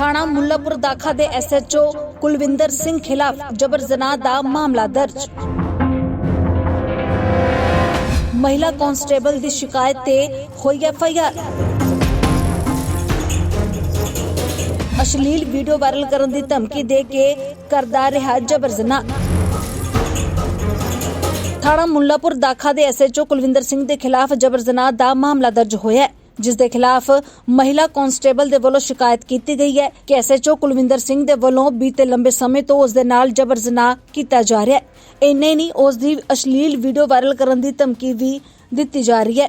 ਥਾਣਾ ਮੁੱਲਾਪੁਰ ਦਾਖਾ ਦੇ ਐਸਐਚਓ ਕੁਲਵਿੰਦਰ ਸਿੰਘ ਖਿਲਾਫ ਜਬਰ ਜਨਾਹ ਦਾ ਮਾਮਲਾ ਦਰਜ। ਮਹਿਲਾ ਕਾਂਸਟੇਬਲ ਦੀ ਸ਼ਿਕਾਇਤ ਤੇ ਹੋਈ ਐਫਆਈਆਰ ਅਸ਼ਲੀਲ ਵੀਡੀਓ ਵਾਇਰਲ ਕਰਨ ਦੀ ਧਮਕੀ ਦੇ ਕੇ ਕਰਦਾ ਰਿਹਾ ਜਬਰ ਜਨਾਹ ਥਾਣਾ ਮੁੱਲਾਪੁਰ ਦਾਖਾ ਦੇ ਐਸਐਚਓ ਕੁਲਵਿੰਦਰ ਸਿੰਘ ਦੇ ਖਿਲਾਫ ਜਬਰ ਜਨਾਹ ਦਾ ਮਾਮਲਾ ਦਰਜ ਹੋਇਆ ਹੈ। ਜਿਸ ਦੇ ਖਿਲਾਫ ਮਹਿਲਾ ਕਾਂਸਟੇਬਲ ਦੇ ਵੱਲੋਂ ਸ਼ਿਕਾਇਤ ਕੀਤੀ ਗਈ ਹੈ ਕਿ ਐਸਐਚਓ ਕੁਲਵਿੰਦਰ ਸਿੰਘ ਦੇ ਵੱਲੋਂ ਬੀਤੇ ਲੰਬੇ ਸਮੇਂ ਤੋਂ ਉਸ ਦੇ ਨਾਲ ਜਬਰ ਜਨਾਹ ਕੀਤਾ ਜਾ ਰਿਹਾ ਹੈ। ਇੰਨੇ ਨਹੀਂ ਉਸ ਦੀ ਅਸ਼ਲੀਲ ਵੀਡੀਓ ਵਾਇਰਲ ਕਰਨ ਦੀ ਧਮਕੀ ਵੀ ਦਿੱਤੀ ਜਾ ਰਹੀ ਹੈ।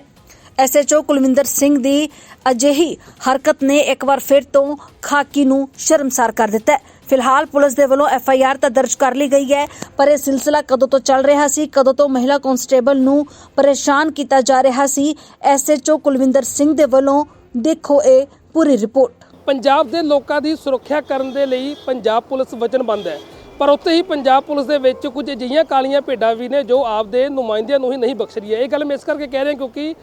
ਐਸਐਚਓ ਕੁਲਵਿੰਦਰ ਸਿੰਘ ਦੀ ਅਜਿਹੀ ਹਰਕਤ ਨੇ ਇੱਕ ਵਾਰ ਫਿਰ ਤੋਂ ਖਾਕੀ ਨੂੰ ਸ਼ਰਮਸਾਰ ਕਰ ਦਿੱਤਾ ਹੈ। ਫਿਲਹਾਲ ਪੁਲਿਸ ਦੇ ਵੱਲੋਂ ਐਫਆਈਆਰ ਤਾਂ ਦਰਜ ਕਰ ਲਈ ਗਈ ਹੈ, ਪਰ ਇਹ ਸਿਲਸਿਲਾ ਕਦੋਂ ਤੋਂ ਚੱਲ ਰਿਹਾ ਸੀ, ਕਦੋਂ ਤੋਂ ਮਹਿਲਾ ਕਾਂਸਟੇਬਲ ਨੂੰ ਪਰੇਸ਼ਾਨ ਕੀਤਾ ਜਾ ਰਿਹਾ ਸੀ, ਐਸਐਚਓ ਕੁਲਵਿੰਦਰ ਸਿੰਘ ਦੇ ਵੱਲੋਂ ਦੇਖੋ ਇਹ ਪੂਰੀ ਰਿਪੋਰਟ। ਪੰਜਾਬ ਦੇ ਲੋਕਾਂ ਦੀ ਸੁਰੱਖਿਆ ਕਰਨ ਦੇ ਲਈ ਪੰਜਾਬ ਪੁਲਿਸ ਵਚਨਬੱਧ ਹੈ। ਪਰ ਉੱਥੇ ਹੀ ਪੰਜਾਬ ਪੁਲਿਸ ਦੇ ਵਿੱਚ ਕੁਝ ਅਜਿਹੀਆਂ ਕਾਲੀਆਂ ਭੇਡਾਂ ਵੀ ਨੇ ਜੋ ਆਪਦੇ ਨੁਮਾਇੰਦਿਆਂ ਨੂੰ ਹੀ ਨਹੀਂ ਬਖਸ਼ ਰਹੀ ਹੈ ਇਹ ਗੱਲ ਮੈਂ ਇਸ ਕਰਕੇ ਕਹਿ ਰਿਹਾ ਕਿਉਂਕਿ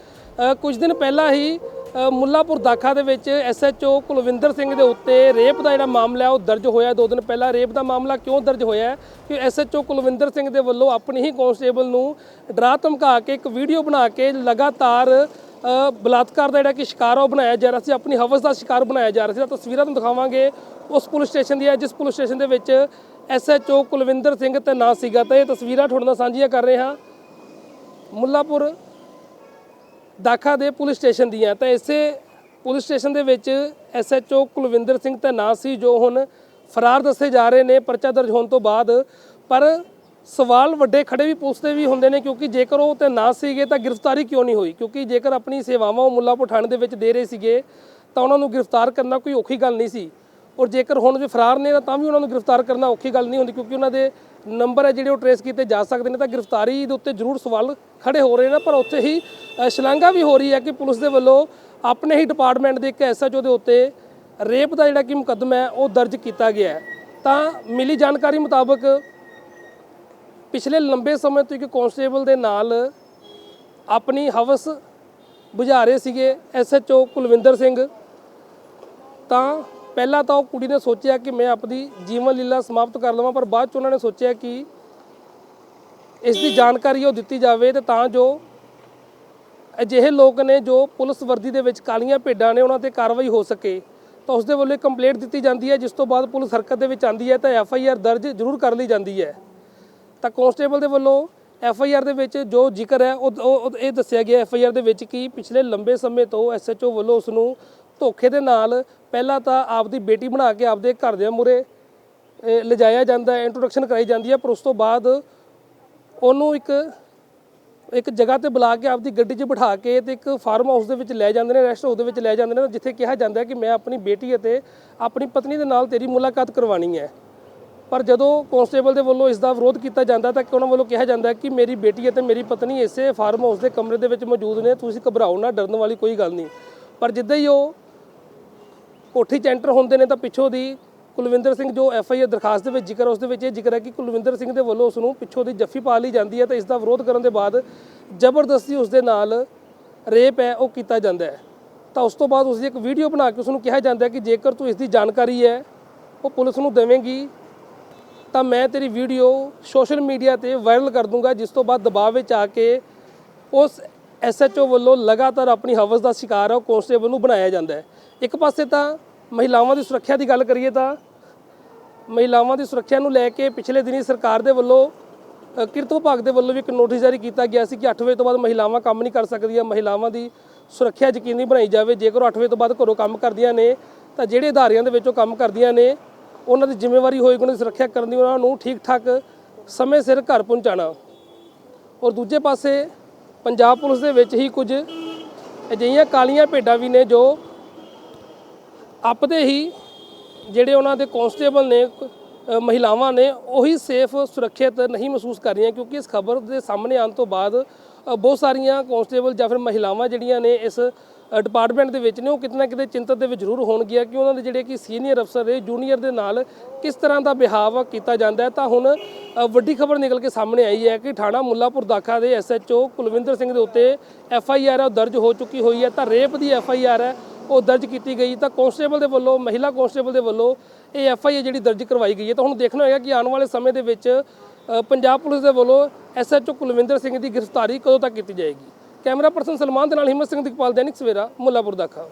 ਕੁਝ ਦਿਨ ਪਹਿਲਾਂ ਹੀ ਅ, ਮੁੱਲਾਪੁਰ ਦਾਖਾ ਦੇ ਵਿੱਚ ਐਸਐਚਓ ਕੁਲਵਿੰਦਰ ਸਿੰਘ ਦੇ ਉੱਤੇ ਰੇਪ ਦਾ ਜਿਹੜਾ ਮਾਮਲਾ ਹੈ ਉਹ ਦਰਜ ਹੋਇਆ। ਦੋ ਦਿਨ ਪਹਿਲਾਂ ਰੇਪ ਦਾ ਮਾਮਲਾ ਕਿਉਂ ਦਰਜ ਹੋਇਆ ਹੈ ਕਿ ਐਸਐਚਓ ਕੁਲਵਿੰਦਰ ਸਿੰਘ ਦੇ ਵੱਲੋਂ ਆਪਣੀ ਹੀ ਕਾਂਸਟੇਬਲ ਨੂੰ ਡਰਾ ਧਮਕਾ ਕੇ ਇੱਕ ਵੀਡੀਓ ਬਣਾ ਕੇ ਲਗਾਤਾਰ ਬਲਾਤਕਾਰ ਦਾ ਜਿਹੜਾ ਕਿ ਸ਼ਿਕਾਰ ਉਹ ਬਣਾਇਆ ਜਾ ਰਿਹਾ ਸੀ ਆਪਣੀ ਹਵਸ ਦਾ ਸ਼ਿਕਾਰ ਬਣਾਇਆ ਜਾ ਰਿਹਾ ਸੀ। ਤਾਂ ਤਸਵੀਰਾਂ ਤੁਹਾਨੂੰ ਦਿਖਾਵਾਂਗੇ ਉਸ ਪੁਲਿਸ ਸਟੇਸ਼ਨ ਦੀ ਹੈ ਜਿਸ ਪੁਲਿਸ ਸਟੇਸ਼ਨ ਦੇ ਵਿੱਚ ਐਸਐਚਓ ਕੁਲਵਿੰਦਰ ਸਿੰਘ ਤੇ ਨਾਂ ਸੀਗਾ ਤਾਂ ਇਹ ਤਸਵੀਰਾਂ ਤੁਹਾਡੇ ਨਾਲ ਸਾਂਝੀਆਂ ਕਰ ਰਹੇ ਹਾਂ। ਮੁੱਲਾਪੁਰ ਦਾਖਾ ਦੇ ਪੁਲਿਸ ਸਟੇਸ਼ਨ ਦੀਆਂ ਤਾਂ ਇਸੇ ਪੁਲਿਸ ਸਟੇਸ਼ਨ ਦੇ ਵਿੱਚ ਐਸਐਚਓ ਕੁਲਵਿੰਦਰ ਸਿੰਘ ਤੇ ਨਾਂ ਸੀ ਜੋ ਹੁਣ ਫਰਾਰ ਦੱਸੇ ਜਾ ਰਹੇ ਨੇ, ਪਰਚਾ ਦਰਜ ਹੋਣ ਤੋਂ ਬਾਅਦ। ਪਰ ਸਵਾਲ ਵੱਡੇ ਖੜੇ ਵੀ ਪੁਲਿਸ ਦੇ ਵੀ ਹੁੰਦੇ ਨੇ ਕਿਉਂਕਿ ਜੇਕਰ ਉਹ ਤੇ ਨਾ ਸੀਗੇ ਤਾਂ ਗ੍ਰਿਫਤਾਰੀ ਕਿਉਂ ਨਹੀਂ ਹੋਈ? ਕਿਉਂਕਿ ਜੇਕਰ ਆਪਣੀ ਸੇਵਾਵਾਂ ਉਹ ਮੁੱਲਾਪੁਰ ਥਾਣੇ ਦੇ ਵਿੱਚ ਦੇ ਰਹੇ ਸੀਗੇ ਤਾਂ ਉਹਨਾਂ ਨੂੰ ਗ੍ਰਿਫਤਾਰ ਕਰਨਾ ਕੋਈ ਔਖੀ ਗੱਲ ਨਹੀਂ ਸੀ। ਔਰ ਜੇਕਰ ਹੁਣ ਵੀ ਫਰਾਰ ਨੇ ਤਾਂ ਵੀ ਉਹਨਾਂ ਨੂੰ ਗ੍ਰਿਫਤਾਰ ਕਰਨਾ ਔਖੀ ਗੱਲ ਨਹੀਂ ਹੁੰਦੀ ਕਿਉਂਕਿ ਉਹਨਾਂ ਦੇ ਨੰਬਰ ਹੈ ਜਿਹੜੇ ਉਹ ਟਰੇਸ ਕੀਤੇ ਜਾ ਸਕਦੇ ਨੇ ਤਾਂ ਗ੍ਰਿਫਤਾਰੀ ਦੇ ਉੱਤੇ ਜ਼ਰੂਰ ਸਵਾਲ ਖੜੇ ਹੋ ਰਹੇ ਨੇ ਪਰ ਉੱਥੇ ਹੀ ਅ, ਸ਼ਲਾਘਾ ਵੀ ਹੋ ਰਹੀ ਹੈ ਕਿ ਪੁਲਿਸ ਦੇ ਵੱਲੋਂ ਆਪਣੇ ਹੀ ਡਿਪਾਰਟਮੈਂਟ ਦੇ ਇੱਕ ਐਸਐਚਓ ਦੇ ਉੱਤੇ ਰੇਪ ਦਾ ਜਿਹੜਾ ਕਿ ਮੁਕੱਦਮਾ ਹੈ ਉਹ ਦਰਜ ਕੀਤਾ ਗਿਆ ਹੈ। ਤਾਂ ਮਿਲੀ ਜਾਣਕਾਰੀ ਮੁਤਾਬਕ ਪਿਛਲੇ ਲੰਬੇ ਸਮੇਂ ਤੋਂ ਇੱਕ ਕਾਂਸਟੇਬਲ ਦੇ ਨਾਲ ਆਪਣੀ ਹਵਸ ਬੁਝਾ ਰਹੇ ਸੀਗੇ ਐਸਐਚਓ ਕੁਲਵਿੰਦਰ ਸਿੰਘ। ਤਾਂ ਪਹਿਲਾਂ ਤਾਂ ਉਹ ਕੁੜੀ ਨੇ ਸੋਚਿਆ ਕਿ ਮੈਂ ਆਪਣੀ ਜੀਵਨ ਲੀਲਾ ਸਮਾਪਤ ਕਰ ਲਵਾਂ, ਪਰ ਬਾਅਦ ਚ ਉਹਨਾਂ ਨੇ ਸੋਚਿਆ ਕਿ ਇਸ ਦੀ ਜਾਣਕਾਰੀ ਉਹ ਦਿੱਤੀ ਜਾਵੇ ਤੇ ਤਾਂ ਜੋ ਅਜਿਹੇ ਲੋਕ ਨੇ ਜੋ ਪੁਲਿਸ ਵਰਦੀ ਦੇ ਵਿੱਚ ਕਾਲੀਆਂ ਭੇਡਾਂ ਨੇ ਉਹਨਾਂ ਤੇ ਕਾਰਵਾਈ ਹੋ ਸਕੇ, ਤਾਂ ਉਸ ਦੇ ਵੱਲੋਂ ਇੱਕ ਕੰਪਲੇਂਟ ਦਿੱਤੀ ਜਾਂਦੀ ਹੈ, ਜਿਸ ਤੋਂ ਬਾਅਦ ਪੁਲਿਸ ਹਰਕਤ ਦੇ ਵਿੱਚ ਆਂਦੀ ਹੈ ਤਾਂ ਐਫ ਆਈ ਆਰ ਦਰਜ ਜ਼ਰੂਰ ਕਰ ਲਈ ਜਾਂਦੀ ਹੈ। ਤਾਂ ਕਾਂਸਟੇਬਲ ਦੇ ਵੱਲੋਂ ਐਫ ਆਈ ਆਰ ਦੇ ਵਿੱਚ ਜੋ ਜ਼ਿਕਰ ਹੈ, ਉਹ ਉਹ ਇਹ ਦੱਸਿਆ ਗਿਆ ਐਫ ਆਈ ਆਰ ਦੇ ਵਿੱਚ ਕਿ ਪਿਛਲੇ ਲੰਬੇ ਸਮੇਂ ਤੋਂ ਐਸ ਐਚ ਓ ਵੱਲੋਂ ਉਸ ਨੂੰ ਧੋਖੇ ਦੇ ਨਾਲ ਪਹਿਲਾਂ ਤਾਂ ਆਪਦੀ ਬੇਟੀ ਬਣਾ ਕੇ ਆਪਦੇ ਘਰ ਦੇ ਮੂਹਰੇ ਲਿਜਾਇਆ ਜਾਂਦਾ ਹੈ ਇੰਟਰੋਡਕਸ਼ਨ ਕਰਾਈ ਜਾਂਦੀ ਹੈ, ਪਰ ਉਸ ਤੋਂ ਬਾਅਦ ਉਹਨੂੰ ਇੱਕ ਇੱਕ ਜਗ੍ਹਾ ਤੇ ਬੁਲਾ ਕੇ ਆਪਦੀ ਗੱਡੀ 'ਚ ਬਿਠਾ ਕੇ ਤੇ ਇੱਕ ਫਾਰਮ ਹਾਊਸ ਦੇ ਵਿੱਚ ਲੈ ਜਾਂਦੇ ਨੇ ਰੈਸਟ ਹਾਊਸ ਦੇ ਵਿੱਚ ਲੈ ਜਾਂਦੇ ਨੇ, ਜਿੱਥੇ ਕਿਹਾ ਜਾਂਦਾ ਕਿ ਮੈਂ ਆਪਣੀ ਬੇਟੀ ਅਤੇ ਆਪਣੀ ਪਤਨੀ ਦੇ ਨਾਲ ਤੇਰੀ ਮੁਲਾਕਾਤ ਕਰਵਾਉਣੀ ਹੈ। ਪਰ ਜਦੋਂ ਕਾਂਸਟੇਬਲ ਦੇ ਵੱਲੋਂ ਇਸ ਦਾ ਵਿਰੋਧ ਕੀਤਾ ਜਾਂਦਾ ਤਾਂ ਕਿ ਉਹਨਾਂ ਵੱਲੋਂ ਕਿਹਾ ਜਾਂਦਾ ਕਿ ਮੇਰੀ ਬੇਟੀ ਅਤੇ ਮੇਰੀ ਪਤਨੀ ਇਸੇ ਫਾਰਮ ਹਾਊਸ ਦੇ ਕਮਰੇ ਦੇ ਵਿੱਚ ਮੌਜੂਦ ਨੇ, ਤੁਸੀਂ ਘਬਰਾਓ ਨਾ, ਡਰਨ ਵਾਲੀ ਕੋਈ ਗੱਲ ਨਹੀਂ। ਪਰ ਜਿੱਦਾਂ ਹੀ ਉਹ ਕੋਠੀ 'ਚ ਐਂਟਰ ਹੁੰਦੇ ਨੇ ਤਾਂ ਪਿੱਛੋਂ ਦੀ ਕੁਲਵਿੰਦਰ ਸਿੰਘ ਜੋ ਐਫ ਆਈ ਆਰ ਦਰਖਾਸਤ ਦੇ ਵਿੱਚ ਜ਼ਿਕਰ ਉਸ ਦੇ ਵਿੱਚ ਇਹ ਜ਼ਿਕਰ ਹੈ ਕਿ ਕੁਲਵਿੰਦਰ ਸਿੰਘ ਦੇ ਵੱਲੋਂ ਉਸ ਨੂੰ ਪਿੱਛੋਂ ਦੀ ਜੱਫੀ ਪਾ ਲਈ ਜਾਂਦੀ ਹੈ ਤਾਂ ਇਸ ਦਾ ਵਿਰੋਧ ਕਰਨ ਦੇ ਬਾਅਦ ਜ਼ਬਰਦਸਤੀ ਉਸ ਦੇ ਨਾਲ ਰੇਪ ਹੈ, ਉਹ ਕੀਤਾ ਜਾਂਦਾ ਹੈ। ਤਾਂ ਉਸ ਤੋਂ ਬਾਅਦ ਉਸ ਦੀ ਇੱਕ ਵੀਡੀਓ ਬਣਾ ਕੇ ਉਸ ਨੂੰ ਕਿਹਾ ਜਾਂਦਾ ਹੈ ਕਿ ਜੇਕਰ ਤੂੰ ਇਸ ਦੀ ਜਾਣਕਾਰੀ ਹੈ, ਉਹ ਪੁਲਿਸ ਨੂੰ ਦੇਵੇਂਗੀ, ਤਾਂ ਮੈਂ ਤੇਰੀ ਵੀਡੀਓ ਸੋਸ਼ਲ ਮੀਡੀਆ ਤੇ ਵਾਇਰਲ ਕਰ ਦੂੰਗਾ, ਜਿਸ ਤੋਂ ਬਾਅਦ ਦਬਾਅ ਵਿੱਚ ਆ ਕੇ ਉਸ ਐਸਐਚਓ ਵੱਲੋਂ ਲਗਾਤਾਰ ਆਪਣੀ ਹਵਸ ਦਾ ਸ਼ਿਕਾਰ ਹੈ, ਉਹ ਕਾਂਸਟੇਬਲ ਨੂੰ ਬਣਾਇਆ ਜਾਂਦਾ ਹੈ। ਇੱਕ ਪਾਸੇ ਤਾਂ ਮਹਿਲਾਵਾਂ ਦੀ ਸੁਰੱਖਿਆ ਦੀ ਗੱਲ ਕਰੀਏ ਤਾਂ ਮਹਿਲਾਵਾਂ ਦੀ ਸੁਰੱਖਿਆ ਨੂੰ ਲੈ ਕੇ ਪਿਛਲੇ ਦਿਨੀ ਸਰਕਾਰ ਦੇ ਵੱਲੋਂ ਕਿਰਤ ਵਿਭਾਗ ਦੇ ਵੱਲੋਂ ਵੀ ਇੱਕ ਨੋਟਿਸ ਜਾਰੀ ਕੀਤਾ ਗਿਆ ਸੀ ਕਿ 8 ਵਜੇ ਤੋਂ ਬਾਅਦ ਮਹਿਲਾਵਾਂ ਕੰਮ ਨਹੀਂ ਕਰ ਸਕਦੀਆਂ, ਮਹਿਲਾਵਾਂ ਦੀ ਸੁਰੱਖਿਆ ਯਕੀਨੀ ਬਣਾਈ ਜਾਵੇ। ਜੇਕਰ ਉਹ 8 ਵਜੇ ਤੋਂ ਬਾਅਦ ਘਰੋਂ ਕੰਮ ਕਰਦੀਆਂ ਨੇ, ਤਾਂ ਜਿਹੜੇ ਅਦਾਰਿਆਂ ਦੇ ਵਿੱਚ ਉਹ ਕੰਮ ਕਰਦੀਆਂ ਨੇ, ਉਹਨਾਂ ਦੀ ਜ਼ਿੰਮੇਵਾਰੀ ਹੋਏਗੀ ਉਹਨਾਂ ਦੀ ਸੁਰੱਖਿਆ ਕਰਨ ਦੀ, ਉਹਨਾਂ ਨੂੰ ਠੀਕ ਠਾਕ ਸਮੇਂ ਸਿਰ ਘਰ ਪਹੁੰਚਾਉਣਾ। ਔਰ ਦੂਜੇ ਪਾਸੇ ਪੰਜਾਬ ਪੁਲਿਸ ਦੇ ਵਿੱਚ ਹੀ ਕੁਝ ਅਜਿਹੀਆਂ ਕਾਲੀਆਂ ਭੇਡਾਂ ਵੀ ਨੇ ਜੋ ਆਪਦੇ ਹੀ ਜਿਹੜੇ ਉਹਨਾਂ ਦੇ ਕਾਂਸਟੇਬਲ ਨੇ ਮਹਿਲਾਵਾਂ ਨੇ, ਉਹੀ ਸੇਫ, ਸੁਰੱਖਿਅਤ ਨਹੀਂ ਮਹਿਸੂਸ ਕਰ ਰਹੀਆਂ ਕਿਉਂਕਿ ਇਸ ਖਬਰ ਦੇ ਸਾਹਮਣੇ ਆਉਣ ਤੋਂ ਬਾਅਦ ਬਹੁਤ ਸਾਰੀਆਂ ਕਾਂਸਟੇਬਲ ਜਾਂ ਫਿਰ ਮਹਿਲਾਵਾਂ ਜਿਹੜੀਆਂ ਨੇ ਇਸ ਡਿਪਾਰਟਮੈਂਟ ਦੇ ਵਿੱਚ ਨੇ, ਉਹ ਕਿਤੇ ਨਾ ਕਿਤੇ ਚਿੰਤਤ ਦੇ ਵਿੱਚ ਜ਼ਰੂਰ ਹੋਣਗੀਆਂ ਕਿ ਉਹਨਾਂ ਦੇ ਜਿਹੜੇ ਕਿ ਸੀਨੀਅਰ ਅਫਸਰ ਨੇ, ਜੂਨੀਅਰ ਦੇ ਨਾਲ ਕਿਸ ਤਰ੍ਹਾਂ ਦਾ ਬਿਹਾਵ ਕੀਤਾ ਜਾਂਦਾ ਹੈ। ਤਾਂ ਹੁਣ ਵੱਡੀ ਖਬਰ ਨਿਕਲ ਕੇ ਸਾਹਮਣੇ ਆਈ ਹੈ ਕਿ ਥਾਣਾ ਮੁੱਲਾਪੁਰ ਦਾਖਾ ਦੇ ਐਸਐਚਓ ਕੁਲਵਿੰਦਰ ਸਿੰਘ ਦੇ ਉੱਤੇ ਐਫ ਆਈ ਆਰ ਦਰਜ ਹੋ ਚੁੱਕੀ ਹੋਈ ਹੈ। ਤਾਂ ਰੇਪ ਦੀ ਐਫ ਆਈ ਆਰ ਹੈ ਉਹ ਦਰਜ ਕੀਤੀ ਗਈ ਤਾਂ ਕਾਂਸਟੇਬਲ ਦੇ ਵੱਲੋਂ, ਮਹਿਲਾ ਕਾਂਸਟੇਬਲ ਦੇ ਵੱਲੋਂ ਇਹ ਐਫ ਆਈ ਆਰ ਜਿਹੜੀ ਦਰਜ ਕਰਵਾਈ ਗਈ ਹੈ। ਤਾਂ ਹੁਣ ਦੇਖਣਾ ਹੋਏਗਾ ਕਿ ਆਉਣ ਵਾਲੇ ਸਮੇਂ ਦੇ ਵਿੱਚ ਪੰਜਾਬ ਪੁਲਿਸ ਦੇ ਵੱਲੋਂ ਐਸਐਚਓ ਕੁਲਵਿੰਦਰ ਸਿੰਘ ਦੀ ਗ੍ਰਿਫਤਾਰੀ ਕਦੋਂ ਤੱਕ ਕੀਤੀ ਜਾਏਗੀ? ਕੈਮਰਾ ਪਰਸਨ ਸਲਮਾਨ ਦੇ ਨਾਲ ਹਿੰਮਤ ਸਿੰਘ ਦਿਕਪਾਲ ਦੈਨਿਕ ਸਵੇਰਾ, ਮੁੱਲਾਪੁਰ ਦਾਖਾ